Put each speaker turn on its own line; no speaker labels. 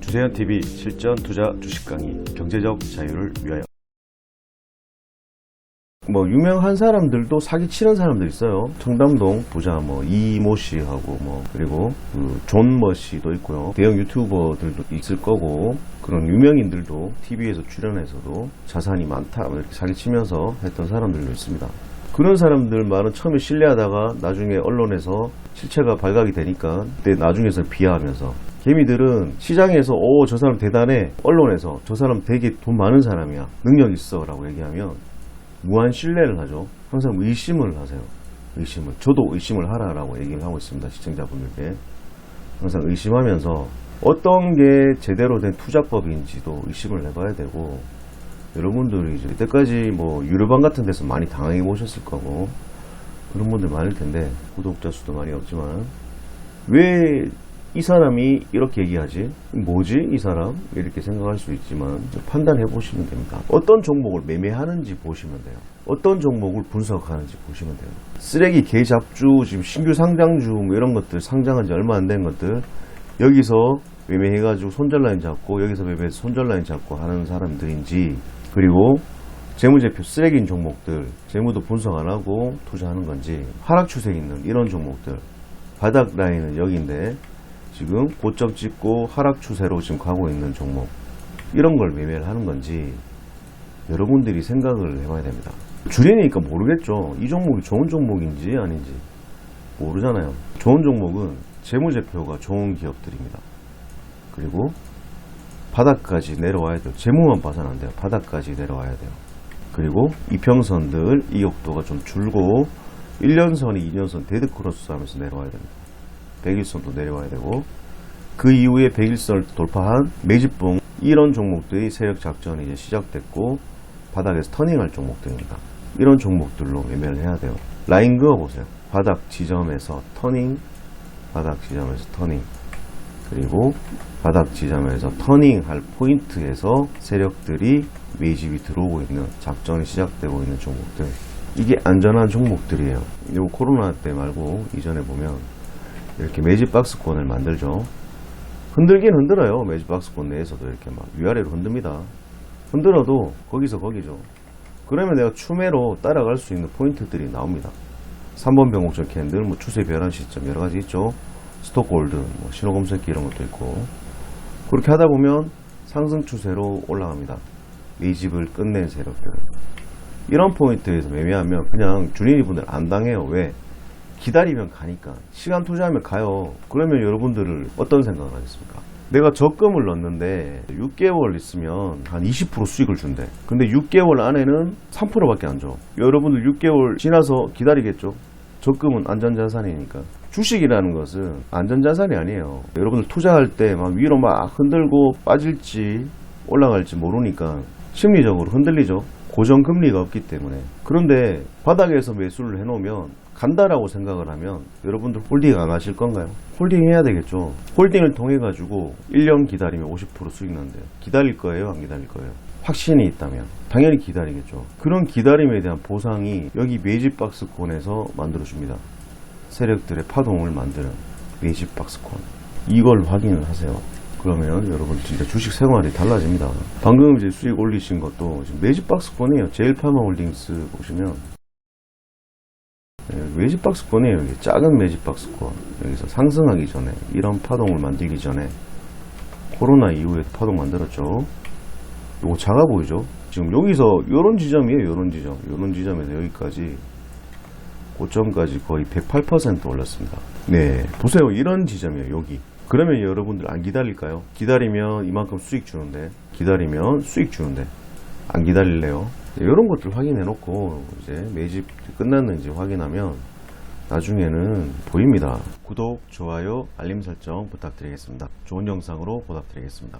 주세현 TV 실전 투자 주식 강의 경제적 자유를 위하여. 뭐 유명한 사람들도 사기 치는 사람들 있어요. 청담동 부자 뭐 이모 씨하고 뭐 그리고 그 존머 씨도 있고요. 대형 유튜버들도 있을 거고 그런 유명인들도 TV에서 출연해서도 자산이 많다 뭐 이렇게 사기 치면서 했던 사람들도 있습니다. 그런 사람들 말은 처음에 신뢰하다가 나중에 언론에서 실체가 발각이 되니까 그때 나중에서 비하하면서 개미들은 시장에서 오 저 사람 대단해. 언론에서 저 사람 되게 돈 많은 사람이야. 능력 있어. 라고 얘기하면 무한 신뢰를 하죠. 항상 의심을 하세요. 의심을. 저도 의심을 하라라고 얘기를 하고 있습니다. 시청자분들께. 항상 의심하면서 어떤 게 제대로 된 투자법인지도 의심을 해봐야 되고 여러분들이 이제 이때까지 뭐 유료방 같은 데서 많이 당해 보셨을 거고 그런 분들 많을 텐데 구독자 수도 많이 없지만 왜 이 사람이 이렇게 얘기하지? 뭐지 이 사람? 이렇게 생각할 수 있지만 판단해 보시면 됩니다. 어떤 종목을 매매하는지 보시면 돼요. 어떤 종목을 분석하는지 보시면 돼요. 쓰레기 개잡주 지금 신규 상장주 뭐 이런 것들 상장한 지 얼마 안 된 것들 여기서 매매해 가지고 손절 라인 잡고 여기서 매매해서 손절 라인 잡고 하는 사람들인지 그리고 재무제표 쓰레기인 종목들 재무도 분석 안 하고 투자하는 건지 하락 추세 있는 이런 종목들 바닥 라인은 여기인데 지금 고점 찍고 하락 추세로 지금 가고 있는 종목 이런 걸 매매를 하는 건지 여러분들이 생각을 해봐야 됩니다. 주례니까 모르겠죠. 이 종목이 좋은 종목인지 아닌지 모르잖아요. 좋은 종목은 재무제표가 좋은 기업들입니다. 그리고 바닥까지 내려와야 돼요. 재무만 봐서는 안 돼요. 바닥까지 내려와야 돼요. 그리고 이평선들 이역도가 좀 줄고 1년선이 2년선 데드크로스 하면서 내려와야 됩니다. 100일선도 내려와야 되고 그 이후에 100일선을 돌파한 매집봉 이런 종목들이 세력 작전이 이제 시작됐고 바닥에서 터닝할 종목들입니다. 이런 종목들로 매매를 해야 돼요. 라인 그어 보세요. 바닥 지점에서 터닝, 바닥 지점에서 터닝. 그리고 바닥 지점에서 터닝할 포인트에서 세력들이 매집이 들어오고 있는 작전이 시작되고 있는 종목들. 이게 안전한 종목들이에요. 요 코로나 때 말고 이전에 보면 이렇게 매집 박스권을 만들죠. 흔들긴 흔들어요. 매집 박스권 내에서도 이렇게 막 위아래로 흔듭니다. 흔들어도 거기서 거기죠. 그러면 내가 추매로 따라갈 수 있는 포인트들이 나옵니다. 3번 병옥전 캔들, 뭐 추세 변환 시점 여러 가지 있죠. 스톡골드, 뭐 신호 검색기 이런 것도 있고 그렇게 하다 보면 상승 추세로 올라갑니다. 매집을 끝낸 세력들. 이런 포인트에서 매매하면 그냥 주린이 분들 안 당해요. 왜? 기다리면 가니까. 시간 투자하면 가요. 그러면 여러분들을 어떤 생각을 하겠습니까? 내가 적금을 넣었는데 6개월 있으면 한 20% 수익을 준대. 근데 6개월 안에는 3%밖에 안 줘. 여러분들 6개월 지나서 기다리겠죠? 적금은 안전자산이니까. 주식이라는 것은 안전자산이 아니에요. 여러분들 투자할 때 막 위로 막 흔들고 빠질지 올라갈지 모르니까 심리적으로 흔들리죠. 고정 금리가 없기 때문에. 그런데 바닥에서 매수를 해놓으면 간다라고 생각을 하면 여러분들 홀딩 안 하실 건가요? 홀딩 해야 되겠죠. 홀딩을 통해 가지고 1년 기다리면 50% 수익 난대요. 기다릴 거예요? 안 기다릴 거예요? 확신이 있다면 당연히 기다리겠죠. 그런 기다림에 대한 보상이 여기 매집 박스권에서 만들어 줍니다. 세력들의 파동을 만드는 매집 박스권. 이걸 확인을 하세요. 그러면 여러분 진짜 주식 생활이 달라집니다. 방금 이제 수익 올리신 것도 지금 매집 박스권이에요. 제일파마 홀딩스 보시면 네, 매집 박스권이에요. 여기 작은 매집 박스권. 여기서 상승하기 전에 이런 파동을 만들기 전에 코로나 이후에 파동 만들었죠. 요거 작아 보이죠? 지금 여기서 요런 지점이에요. 요런 지점. 요런 지점에서 여기까지 고점까지 거의 108% 올랐습니다. 네, 보세요. 이런 지점이에요. 여기. 그러면 여러분들 안 기다릴까요? 기다리면 이만큼 수익 주는데 기다리면 수익 주는데 안 기다릴래요? 이런 것들 확인해 놓고 이제 매집 끝났는지 확인하면 나중에는 보입니다. 구독, 좋아요, 알림 설정 부탁드리겠습니다. 좋은 영상으로 보답드리겠습니다.